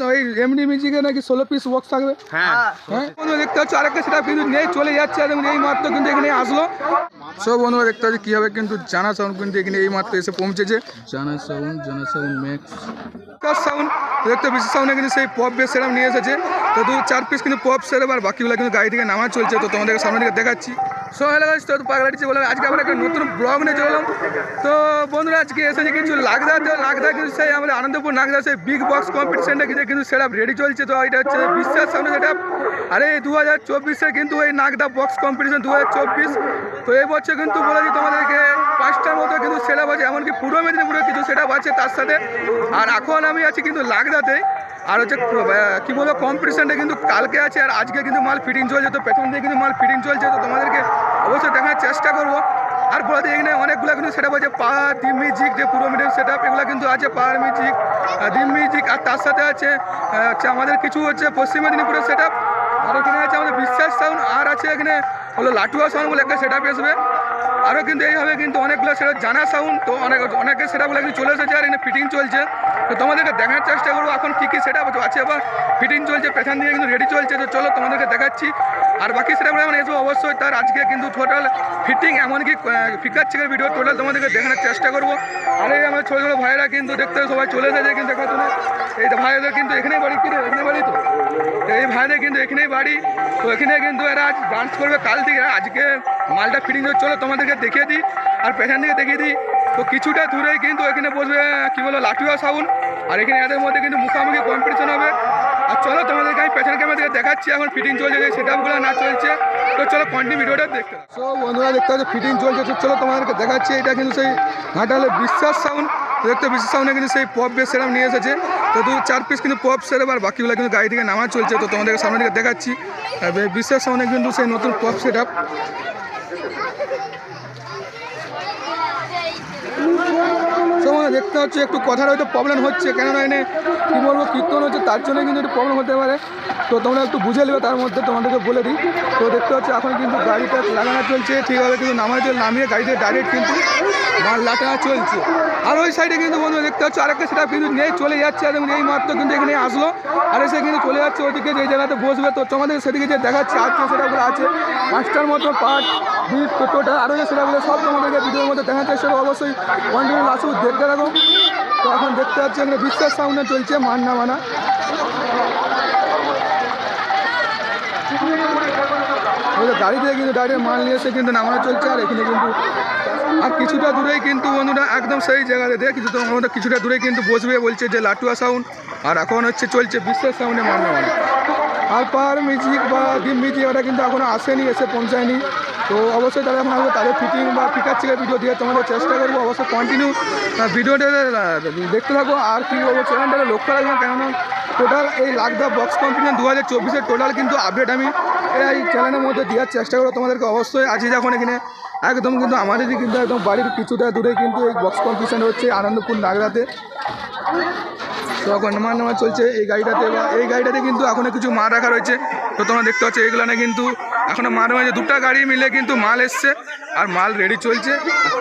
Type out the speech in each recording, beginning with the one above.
তো এই এমডি মিউজিকে নাকি ষোলো পিস বক্স থাকবে। হ্যাঁ। হ্যাঁ। দেখতে পাচ্ছ আরেকটা সেটা কিন্তু নেই চলে যাচ্ছে এবং এই মাত্র কিন্তু এখানে আসলো। সব বন্ধুরা দেখতে পাচ্ছি কীভাবে কিন্তু জানা সাউন্ড কিন্তু এখানে এই মাত্র এসে পৌঁছেছে। জানা সাউন্ড জানা সাউন্ড ম্যাক্স সাউন্ড দেখতে বিশেষ সাউন্ডে কিন্তু সেই পপ বেস সেরাম নিয়ে এসেছে। তো দু চার পিস কিন্তু পপ সেরাম আর বাকিগুলো কিন্তু গাড়ি থেকে নামা চলছে। তো তোমাদেরকে সামনে দিকে দেখাচ্ছি। সো হ্যালো গাইস তো পাগলাটি বলে আজকে আমরা একটা নতুন ব্লগ নিয়ে চললাম তো বন্ধুরা, আজকে এসেছে কিছু লাগদা তো লাগদা কিন্তু সেই আমাদের আনন্দপুর নাগদা সেই বিগ বক্স কম্পিটিশনটা কিন্তু কিন্তু সেটা রেডি চলছে। তো এটা হচ্ছে বিশ্বাস সামনে যেটা আরে দু হাজার চব্বিশে কিন্তু এই নাগদা বক্স কম্পিটিশন দু হাজার চব্বিশ। তো এই বছর কিন্তু বলে দিই তোমাদেরকে, পাঁচটার মতো কিন্তু সেটা আছে, এমনকি পূর্ব মেদিনীপুরে কিছু সেটা আছে তার সাথে। আর এখন আমি আছি কিন্তু লাগদাতে আর হচ্ছে কি বলব কম্পিটিশনটা কিন্তু কালকে আছে আর আজকে কিন্তু মাল ফিটিং চলছে। তো পেছন দিয়ে কিন্তু মাল ফিটিং চলছে। তো তোমাদেরকে অবশ্যই দেখার চেষ্টা করব। আর বলে দিই, এখানে অনেকগুলো কিন্তু সেটা আছে। পাওয়ার ডিম মিউজিক যে পুরো মিডিয়াম সেট আপ এগুলো কিন্তু আছে। পাহাড় মিউজিক ডিম মিউজিক আর তার সাথে আছে হচ্ছে আমাদের কিছু হচ্ছে পশ্চিম মেদিনীপুরের সেট আপ আর এখানে আছে আমাদের বিশ্বাস সাউন্ড আর আছে এখানে হলো লাটুয়া সাউন্ড বলে একটা সেট আপ আসবে আরও কিন্তু এইভাবে কিন্তু অনেকগুলো সেটা জানা সাউন্ড তো অনেক অনেকের সেটাগুলো কিন্তু চলে এসেছে আর এখানে ফিটিং চলছে। তো তোমাদেরকে দেখার চেষ্টা করব এখন কী কী সেটা আছে। আবার ফিটিং চলছে পেছন দিয়ে কিন্তু রেডি চলছে, তো চলো তোমাদেরকে দেখাচ্ছি। আর বাকি সেটাগুলো এখন এসবো অবশ্যই তার আজকে কিন্তু টোটাল ফিটিং এমনকি ফিকার চেকের ভিডিও টোটাল তোমাদেরকে দেখানোর চেষ্টা করব। আর, এই আমার ছোটো ছোটো ভাইয়েরা কিন্তু দেখতে সবাই চলে এসেছে কিন্তু, দেখা এই তো ভাইদের কিন্তু এখানেই বাড়ি কিনে এখানে বাড়ি তো? এই ভাইদের কিন্তু এখানেই বাড়ি। তো এখানে কিন্তু এরা আজ ডান্স করবে কাল থেকে। আজকে মালটা ফিটিং চলো তোমাদেরকে দেখিয়ে দিই আর পেছন দিকে দেখিয়ে দিই। তো কিছুটা দূরেই কিন্তু এখানে বসবে, কি বলো লাটুয়া সাউন্ড আর এখানে এদের মধ্যে কিন্তু মুখামুখি কম্পিটিশন হবে। আর চলো তোমাদেরকে আমি পেছন ক্যামেরা থেকে দেখাচ্ছি, এখন ফিটিং চলছে, যে সেটআপগুলো না চলছে। তো চলো কন্টিনিউ ভিডিওটা দেখতে সো বন্ধুরা, দেখতে ফিটিং চলছে চলো তোমাদেরকে দেখাচ্ছি, এটা কিন্তু সেই ঘাটালে বিশ্বাস সাউন্ড দেখতে বিশ্বাস সাউন্ডে কিন্তু সেই পপ বেস সেরাম নিয়ে এসেছে। তো দু চার পিস কিন্তু পপ সেরাম আর বাকিগুলো কিন্তু গাড়ি থেকে নামা চলছে। তো তোমাদেরকে সামনে দিকে দেখাচ্ছি। আর বিশ্বাস সাউন্ডে কিন্তু সেই নতুন পপ সেট দেখতে হচ্ছে একটু কথার হয়তো প্রবলেম হচ্ছে। কেননা এনে কী বলব, কীর্তন হচ্ছে, তার জন্য কিন্তু একটু প্রবলেম হতে পারে। তো তোমরা একটু বুঝে নেবে তার মধ্যে তোমাদেরকে বলে দিই। তো দেখতে হচ্ছে এখন কিন্তু গাড়িটা লাগানো চলছে। ঠিকভাবে কিন্তু নামানো চল নামিয়ে গাড়িতে ডাইরেক্ট কিন্তু মাল লাটানো চলছে। আর ওই সাইডে কিন্তু বন্ধু দেখতে হচ্ছে আরেকটা সেটা কিন্তু নেই, চলে যাচ্ছে এবং এই মাত্র কিন্তু এখানে আসলো। আর এসে কিন্তু চলে যাচ্ছে ওইদিকে যে জায়গাতে বসবে তো তোমাদের সেদিকে যে দেখাচ্ছে আজকে সেটাগুলো আছে। পাঁচটার মতো পার্ট বিট তো টোটাল আরও যে সেটাগুলো সব তোমাদেরকে ভিডিওর মধ্যে চেষ্টা করব অবশ্যই কন্টিনিউ লাস্ট দেখতে থাকো। তো এখন দেখতে পাচ্ছি এখানে বিশ্বাস সাউন্ডে চলছে মান না মানা ওই যে গাড়ি থেকে কিন্তু ডাইরেক্ট মাল নিয়ে এসে কিন্তু নামানো চলছে, আর এখানে কিন্তু আর কিছুটা দূরেই কিন্তু বন্ধুরা একদম সেই জায়গাতে দেখ কিছু কিছুটা দূরেই কিন্তু বসবে বলছে যে লাটুয়া সাউন্ড আর এখন হচ্ছে চলছে বিশ্বাস সাউন্ডে মান না মানা আর পার মিউজিক বা ডিম মিউজিক ওটা কিন্তু এখনও আসেনি, এসে পৌঁছায়নি। তো অবশ্যই তারা এখন তাদের ফিটিং বা ফিকার থেকে ভিডিও দিয়ে তোমাদের চেষ্টা করব, অবশ্যই কন্টিনিউ ভিডিওটা দেখতে থাকো, আর কি বলব চ্যানেলটা লক্ষ্য রাখবেন কেননা টোটাল এই লাগদা বক্স কম্পিটিশন দু হাজার চব্বিশের টোটাল কিন্তু আপডেট আমি এই চ্যানেলের মধ্যে দেওয়ার চেষ্টা করব তোমাদেরকে অবশ্যই। আছি যখন এখানে একদম কিন্তু আমাদেরই কিন্তু একদম বাড়ির কিছুটা দূরে কিন্তু এই বক্স কম্পিটিশন হচ্ছে আনন্দপুর নাগরাতে তো এখন নামা নামা চলছে এই গাড়িটাতে বা এই গাড়িটাতে কিন্তু এখনও কিছু মাল রাখা রয়েছে। তো তোমরা দেখতে পাচ্ছ এইগুলানে কিন্তু এখনও মাল রয়েছে দুটো গাড়ি মিলে কিন্তু মাল এসছে আর মাল রেডি চলছে।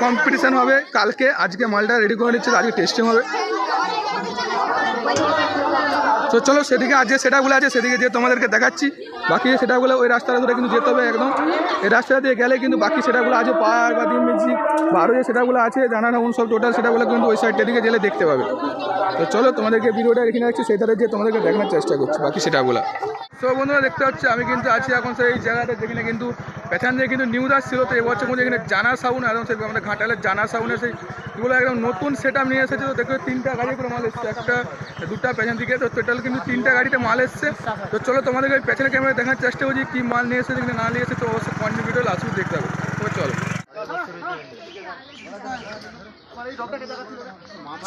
কম্পিটিশান হবে কালকে, আজকে মালটা রেডি করে নিচ্ছে, আজকে টেস্টিং হবে। তো চলো সেদিকে আছে সেটাগুলো আছে, সেদিকে যে তোমাদেরকে দেখাচ্ছি। বাকি সেটাগুলো ওই রাস্তাটা ধরে কিন্তু যেতে হবে একদম। এই রাস্তাটা দিয়ে গেলে কিন্তু বাকি সেটাগুলো আছে, পাহাড় বা দিন মিউজিক বা আরও যে সেটাগুলো আছে, জানা না সব টোটাল সেটাগুলো কিন্তু ওই সাইডটা দিকে গেলে দেখতে পাবে। তো চলো তোমাদেরকে ভিডিওটা এখানে রাখছি, সেই ধারে যে তোমাদেরকে দেখানোর চেষ্টা করছি, বাকি সেটাগুলো। তো বন্ধুরা, দেখতে পাচ্ছি, আমি কিন্তু আছি এখন সেই জায়গাটা যেখানে কিন্তু দিয়ে কিন্তু নিউজ আসছিল। তো এবছর কিন্তু এখানে জানা সাউন্ড একদম সেই আমাদের ঘাটালের জানা সাউন্ডের সেই এগুলো একদম নতুন সেট আপ নিয়ে এসেছে। তো দেখো, তিনটা গাড়ি করে মাল এসছে। একটা, দুটা পেছন দিকে। তো টোটাল কিন্তু তিনটা গাড়িতে মাল এসছে। তো চলো তোমাদেরকে ওই পেছনে ক্যামেরা দেখার চেষ্টা করছি, কী মাল নিয়ে এসেছে না নিয়ে এসেছে। তো অবশ্যই কন্টিনিউ ভিডিও লাস্ট দেখতে হবে তো চলো।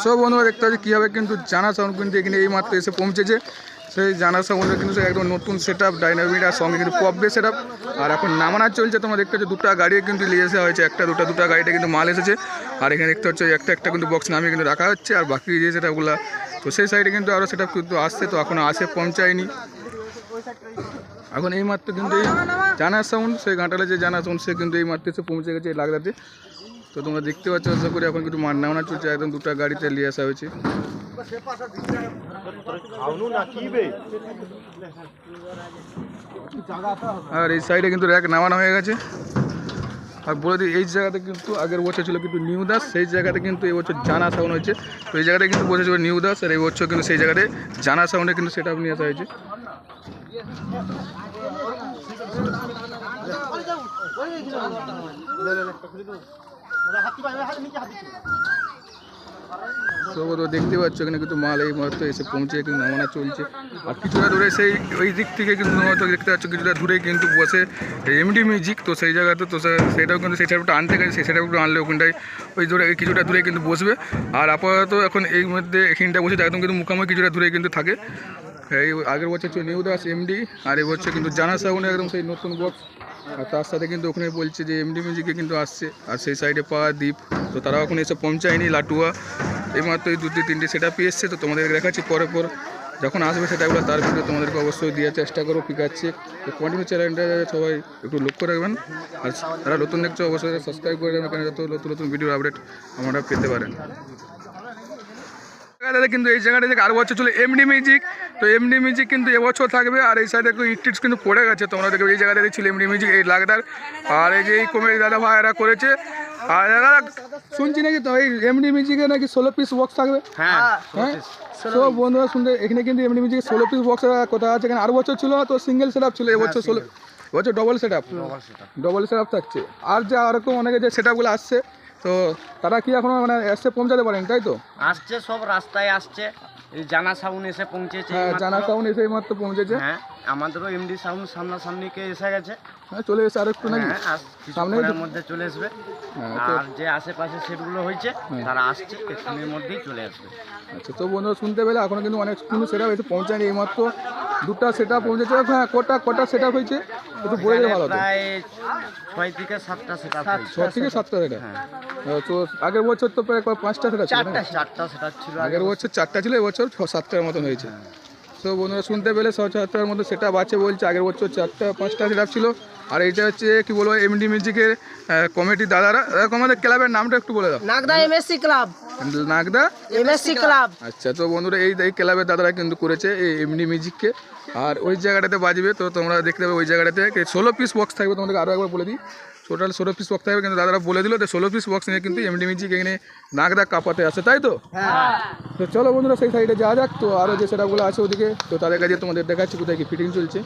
সব বন্ধুরা, দেখতে পাচ্ছি, কীভাবে কিন্তু জানা সাউন্ড কিন্তু এখানে এই মাত্র এসে পৌঁছেছে। সেই জানা সাউন্ডের কিন্তু একদম নতুন সেট আপ ডাইনামিক আর সঙ্গে কিন্তু পপ সেট আর এখন নামানা চলছে, তোমরা দেখতে পাচ্ছ দুটো গাড়ি কিন্তু নিয়ে আসা হয়েছে, একটা, দুটো দুটো গাড়িতে কিন্তু মাল এসেছে। আর এখানে দেখতে হচ্ছে একটা একটা কিন্তু বক্স নামিয়ে কিন্তু রাখা হচ্ছে, আর বাকি যে সেটাগুলো তো সেই সাইডে কিন্তু আরও সেটা কিন্তু আসছে, তো এখনও আসে, পৌঁছায়নি। এখন এই মাত্র কিন্তু এই জানা সাউন্ড সেই ঘাটালে যে জানা সাউন্ড সে কিন্তু এই মাত্র এসে পৌঁছে গেছে এই লাগদাতে তো তোমরা দেখতে পাচ্ছ, আশা করি এখন কিন্তু মার নামানো চলছে, একদম দুটো গাড়িতে নিয়ে আসা হয়েছে। আর এই সাইডে কিন্তু র্যাক নামানো হয়ে গেছে। আর বলে দিই, এই জায়গাতে কিন্তু আগের বছর ছিল কিন্তু নিউ দাস, সেই জায়গাতে কিন্তু এই বছর জানা সাউন্ড হয়েছে। তো এই জায়গাতে কিন্তু বসেছিল নিউ দাস, আর এই বছর কিন্তু সেই জায়গাতে জানা সাউন্ডে কিন্তু সেটা নিয়ে আসা হয়েছে। তো দেখতে পাচ্ছ এখানে কিন্তু মাল এই মুহূর্তে এসে পৌঁছে কিন্তু নামানো চলছে। আর কিছুটা দূরে সেই, ওই দিক থেকে কিন্তু দেখতে পাচ্ছ, কিছুটা দূরে কিন্তু বসে এমডি মিউজিক। তো সেই জায়গাতে তো সেটাও কিন্তু সেই সেটআপটা আনতে গেছে, সেই সেটআপটা আনলে ওখানটায় ওই দূরে কিছুটা দূরে কিন্তু বসবে। আর আপাতত এখন এই মধ্যে এখানটা বসে একদম কিন্তু মুখামুখি কিছুটা দূরে কিন্তু থাকে। এই আগের বছর নিউ দাস এমডি, আর এই বছর কিন্তু জানা সাউন্ড, একদম সেই নতুন বক্স আর তার সাথে কিন্তু ওখানে বলছে যে এমডি মিউজিকে কিন্তু আসছে। আর সেই সাইডে পাওয়া দ্বীপ তো তারাও এখন এসে পৌঁছায়নি লাটুয়া। এইমাত্র এই দুটি তিনটে সেটা এসছে। তো তোমাদের দেখাচ্ছি পরে পর। যখন আসবে সেটাগুলো তার ভিডিও তোমাদেরকে অবশ্যই দেওয়ার চেষ্টা করো ঠিক আছে? তো কন্টিনিউ চ্যানেলটা সবাই একটু লক্ষ্য রাখবেন। আর যারা নতুন দেখছ, অবশ্যই সাবস্ক্রাইব করে দেবেন এখানে যত নতুন নতুন ভিডিও আপডেট আমরা পেতে পারেন। জায়গাটাতে কিন্তু এই জায়গাটা থেকে আরও বছর ছিল এমডি মিউজিক তো এমডি মিউজিক কিন্তু এবছর থাকবে আর এই সাইডে একটু ইটিটস কিন্তু পড়ে গেছে। তোমরা দেখবে এই জায়গাটাতে ছিল এমডি মিউজিক এই লাগদার আর এই যে এই কমেডি দাদা ভাইরা করেছে। আর দাদা শুনছি নাকি তো এই এমডি মিউজিকে নাকি ষোলো পিস বক্স থাকবে? হ্যাঁ হ্যাঁ তো বন্ধুরা শুনতে এখানে কিন্তু এমডি মিউজিকে ষোলো পিস বক্স কথা আছে। এখানে আরও বছর ছিল তো সিঙ্গেল সেট আপ ছিল এবছর ষোলো এবছর double set up double set up থাকছে। আর যা ওরকম অনেকে যে সেট আপগুলো আসছে তো তারা কি এখনও মানে এসে পৌঁছাতে পারেন তাই তো? আসছে সব রাস্তায় আসছে। এই জানা সাউন্ড এসে পৌঁছেছে হ্যাঁ জানা সাউন্ড এসে মাত্র পৌঁছেছে। হ্যাঁ আমাদেরও এমডি সাউন্ড সামনাসামনিকে এসে গেছে। হ্যাঁ চলে এসে আর একটু নাকি? হ্যাঁ আস- সামনে কিছুক্ষণের মধ্যে চলে আসবে হ্যাঁ, আর যে আশেপাশে সেটগুলো হয়েছে হ্যাঁ। তারা আসছে কিছুক্ষণের মধ্যেই চলে আসবে। আচ্ছা তো বন্ধুরা শুনতে পেলে এখনও কিন্তু অনেক কিন্তু সেটা এসে পৌঁছায়নি এইমাত্র। দুটা সেটা পৌঁছেছে। হ্যাঁ কটা কটা সেটা হয়েছে? একটু বলে দিলে ভালো হতো। প্রায় ছয় থেকে সাতটা সেট ছ থেকে সাতটা সেটা হ্যাঁ। তো আগের বছর তো প্রায় পাঁচটা সেটা ছিল না? চারটা সেটা ছিল আগের বছর। চারটা ছিল এবছর ছ সাতটার মতন হয়েছে। তো বন্ধুরা শুনতে পেলে ছ সাতটার মধ্যে সেটা আছে বলছে। আগের বছর চারটা পাঁচটা সেটা ছিল। আর এইটা হচ্ছে কি বলব এমডি মিউজিকের কমিটি দাদারা। দাদা আমাদের ক্লাবের নামটা একটু বলে দাও। Nagda MSC club Nagda? Club আচ্ছা তো বন্ধুরা এই এই ক্লাবের দাদারা কিন্তু করেছে এই এমনি মিউজিককে আর ওই জায়গাটাতে বাজবে তো তোমরা দেখতে পাবে ওই জায়গাটাতে। ষোলো পিস বক্স থাকবে তোমাদেরকে আরও একবার বলে দিই। টোটাল ষোলো পিস বক্স থাকবে কিন্তু দাদারা বলে দিল তো ষোলো পিস বক্স নিয়ে কিন্তু এমডি মিউজিক এখানে নাগদা কাপাতে আসে তাই তো? তো চলো বন্ধুরা সেই সাইডে যাওয়া যাক। তো আরও যে সেটাগুলো আছে ওদিকে তো তাদের কাছে তোমাদের দেখাচ্ছি কোথায় কি ফিটিং চলছে।